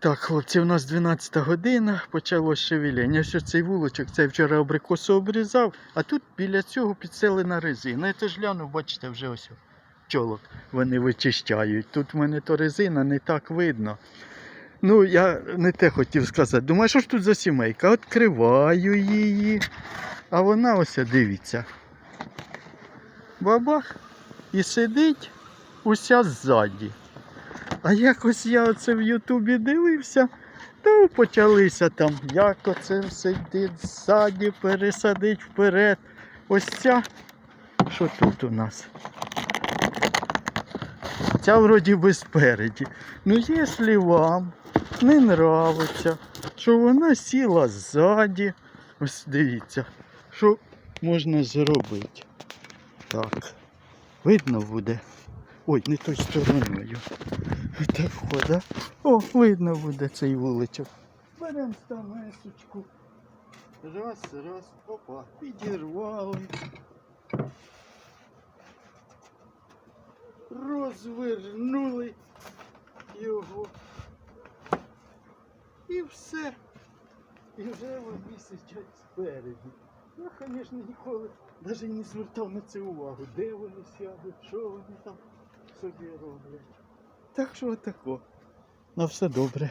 Так, хлопці, у нас 12 година, почалось шевеління. Ось цей вулочок, цей вчора абрикосу обрізав, а тут біля цього підселена резина. Я теж глянув, бачите, вже ось пчолок вони вичищають. Тут в мене то резина не так видно. Ну, я не те хотів сказати. Думаю, що ж тут за сімейка? Відкриваю її. А вона ось, дивіться. Бабах і сидить уся ззаді. А якось я оце в Ютубі дивився, то почалися там, як оце сидить ззаді, пересадить вперед. Ось ця, що тут у нас? Ця вроді би спереді. Ну, якщо вам не нравиться, що вона сіла ззаді, ось дивіться, що можна зробити. Так, видно буде. Ой, не той стороною. Так входа. О, видно буде цей вуличок. Беремо стамесочку. Раз, раз, опа, підірвали. Розвернули його. І все. І вже вони сидять спереді. Я, звісно, ніколи навіть не звертав на це увагу, де вони сядуть, що вони там собі роблять. Так що отако. На все добре.